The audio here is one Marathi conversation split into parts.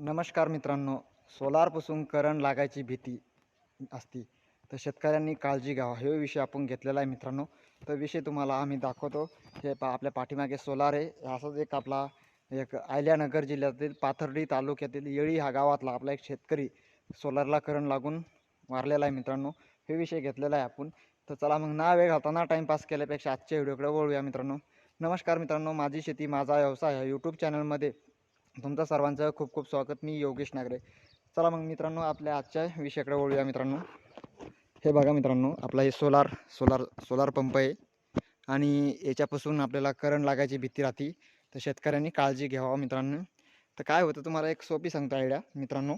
नमस्कार मित्रांनो. सोलारपासून करंट लागायची भीती असती. तर शेतकऱ्यांनी काळजी घ्यावा. हे विषय आपण घेतलेला आहे मित्रांनो. तर विषय तुम्हाला आम्ही दाखवतो. हे पा आपल्या पाठीमागे सोलार आहे. असंच एक आपला एक आयल्यानगर जिल्ह्यातील पाथर्डी तालुक्यातील येळी हा गावातला आपला एक शेतकरी सोलारला करंट लागून वारलेला आहे मित्रांनो. हे विषय घेतलेला आहे आपण. तर चला मग ना वेळ घालताना टाईमपास केल्यापेक्षा आजच्या व्हिडिओकडे वळूया मित्रांनो. नमस्कार मित्रांनो. माझी शेती माझा व्यवसाय ह्या यूट्यूब चॅनलमध्ये तुमचं सर्वांचं खूप खूप स्वागत. मी योगेश नागरे. चला मग मित्रांनो आपल्या आजच्या विषयाकडे वळूया मित्रांनो. हे बघा मित्रांनो आपला हे सोलार सोलार सोलार पंप आहे. आणि याच्यापासून आपल्याला करंट लागायची भीती राहते. तर शेतकऱ्यांनी काळजी घ्यावा मित्रांनो. तर काय होतं तुम्हाला एक सोपी सांगतो आयडिया मित्रांनो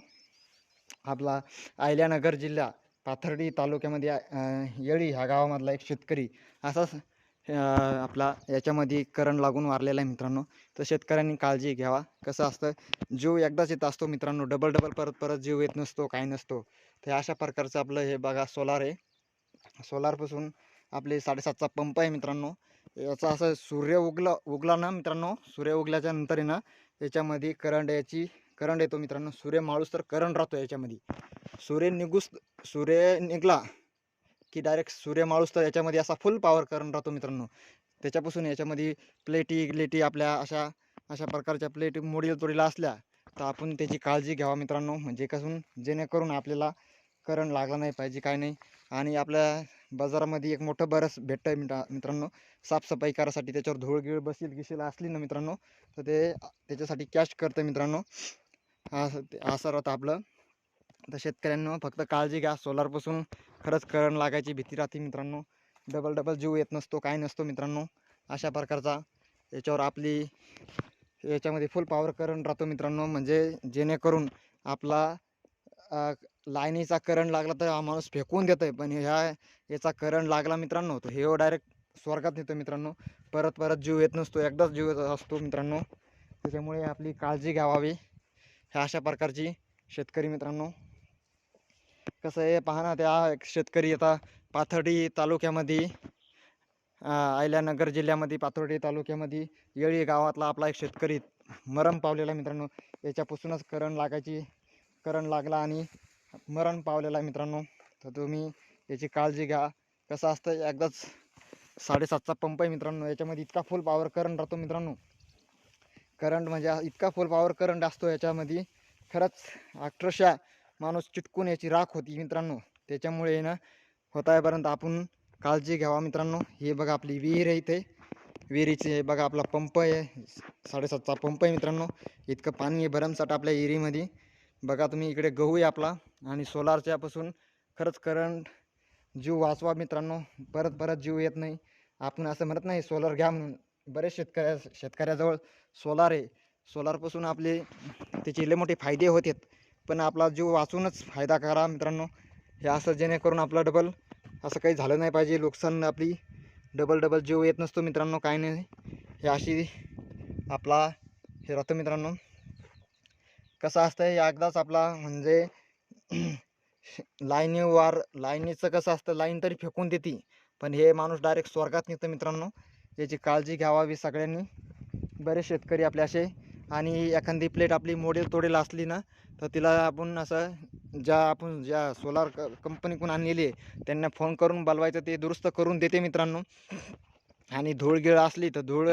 आपला आयल्यानगर जिल्हा पाथर्डी तालुक्यामध्ये येळी ह्या गावामधला एक शेतकरी असाच आपला याच्यामध्ये करंट लागून वारलेला आहे मित्रांनो. तर शेतकऱ्यांनी काळजी घ्यावा. कसं असतं जीव एकदाच येत असतो मित्रांनो. डबल डबल परत परत जीव येत नसतो काही नसतो. तर अशा प्रकारचं आपलं हे बघा सोलार आहे. सोलारपासून आपले साडेसातचा पंप आहे मित्रांनो. याचा असं सूर्य उगला उगला ना मित्रांनो सूर्य उगल्याच्या नंतर आहे ना याच्यामध्ये करंट याची करंट येतो मित्रांनो. सूर्य माळूस तर करंट राहतो याच्यामध्ये. सूर्य निघूस सूर्य निघला की डायरेक्ट सूर्य माळूस तर याच्यामध्ये असा फुल पॉवर करंट राहतो मित्रांनो. त्याच्यापासून याच्यामध्ये प्लेटी ग्लेटी आपल्या अशा अशा प्रकारच्या प्लेट मोडील तोडीला असल्या तर आपण त्याची काळजी घ्यावा मित्रांनो. म्हणजे कसून? जेणेकरून आपल्याला करंट लागला नाही पाहिजे काय नाही. आणि आपल्या बाजारामध्ये एक मोठं बरस भेटतं मित्रा मित्रांनो. साफसफाई करायसाठी त्याच्यावर धूळ गिळ बसील गिशील असली ना मित्रांनो तर ते त्याच्यासाठी कॅश करतं मित्रांनो. असं ते- असं राहतं आपलं. तर शेतकऱ्यांनो फक्त काळजी घ्या. सोलारपासून खरंच करंट लागायची भीती राहते मित्रांनो. डबल डबल जीव येत नसतो काय नसतो मित्रांनो. अशा प्रकारचा याच्यावर आपली याच्यामध्ये फुल पॉवर करंट राहतो मित्रांनो. म्हणजे जेणेकरून आपला लाईनीचा करंट लागला तर हा माणूस फेकून देतो आहे पण ह्या याचा करंट लागला मित्रांनो तर हे डायरेक्ट स्वर्गात नेतो मित्रांनो. परत परत जीव येत नसतो एकदाच जीव येत असतो मित्रांनो. त्याच्यामुळे आपली काळजी घ्यावावी ह्या अशा प्रकारची शेतकरी मित्रांनो. कसं आहे पहा ना त्या एक शेतकरी आता पाथर्डी तालुक्यामध्ये आयल्यानगर अहिल्यानगर जिल्ह्यामध्ये पाथर्डी तालुक्यामध्ये येळी गावातला आपला एक शेतकरी मरण पावलेला मित्रांनो. याच्यापासूनच करंट लागायची करंट लागला आणि मरण पावलेला मित्रांनो. तर तुम्ही याची काळजी घ्या. कसं असतं एकदाच साडेसातचा पंप आहे मित्रांनो. याच्यामध्ये इतका फुल पॉवर करंट राहतो मित्रांनो. करंट म्हणजे इतका फुल पॉवर करंट असतो याच्यामध्ये. खरंच अक्षरशः माणूस चिटकून याची राख होती मित्रांनो. त्याच्यामुळे आहे ना होतापर्यंत आपण काळजी घ्यावा मित्रांनो. हे बघा आपली विहीर आहे इथे. विहिरीचे बघा आपला पंप आहे. साडेसातचा पंप आहे मित्रांनो. इतकं पाणी आहे भरमसाठ आपल्या विहिरीमध्ये. बघा तुम्ही इकडे गहू आहे आपला आणि सोलारच्यापासून खरंच करंट जीव वाचवा मित्रांनो. परत परत जीव येत नाही. आपण असं म्हणत नाही सोलार घ्या म्हणून. बरेच शेतकऱ्या शेतकऱ्याजवळ सोलार आहे. सोलारपासून आपले त्याचे लय मोठे फायदे होतात. पण आपला जीव वाचूनच फायदा करा मित्रांनो. हे असं जेणेकरून आपलं डबल असं काही झालं नाही पाहिजे. नुकसान आपली डबल डबल जीव येत नसतो मित्रांनो काय नाही. हे अशी आपला हे राहतं मित्रांनो. कसं असतं हे एकदाच आपला म्हणजे लाईनीवर लाईनीचं कसं असतं लाईन तरी फेकून देते. पण हे माणूस डायरेक्ट स्वर्गात निघतं मित्रांनो. याची काळजी घ्यावावी सगळ्यांनी. बरेच शेतकरी आपले असे आणि एखादी प्लेट आपली मोडेल तोडेल असली ना तर तिला आपण असं ज्या आपण ज्या सोलार क कंपनीकडून आणलेली आहे त्यांना फोन करून बोलवायचं ते दुरुस्त करून देते मित्रांनो. आणि धूळ गिळ असली तर धूळ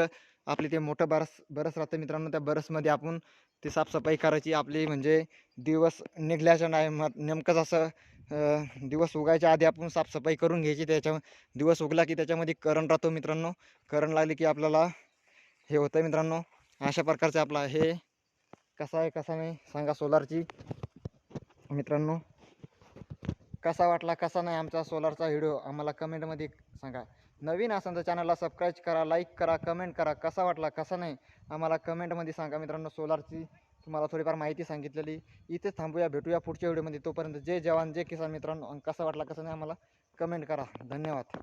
आपली ते मोठं बरस बरस राहतं मित्रांनो. त्या बरसमध्ये आपण ते साफसफाई करायची. आपली म्हणजे दिवस निघल्याच्या नाही नेमकंच असं दिवस उगायच्या आधी आपण साफसफाई करून घ्यायची. त्याच्या दिवस उगला की त्याच्यामध्ये करंट राहतो मित्रांनो. करंट लागली की आपल्याला हे होतं मित्रांनो. अशा प्रकारचं आपला हे कसा आहे कसा नाही सांगा सोलारची. मित्रांनो कसा वाटला कसा नाही आमचा सोलारचा व्हिडिओ आम्हाला कमेंटमध्ये सांगा. नवीन असेल तर चॅनलला सबस्क्राईब करा लाईक करा कमेंट करा कसा वाटला कसा नाही आम्हाला कमेंटमध्ये सांगा. मित्रांनो सोलारची तुम्हाला थोडीफार माहिती सांगितलेली. इथेच थांबूया भेटूया पुढच्या व्हिडिओमध्ये. तोपर्यंत जय जवान जय किसान मित्रांनो. कसा वाटला कसा नाही आम्हाला कमेंट करा. धन्यवाद.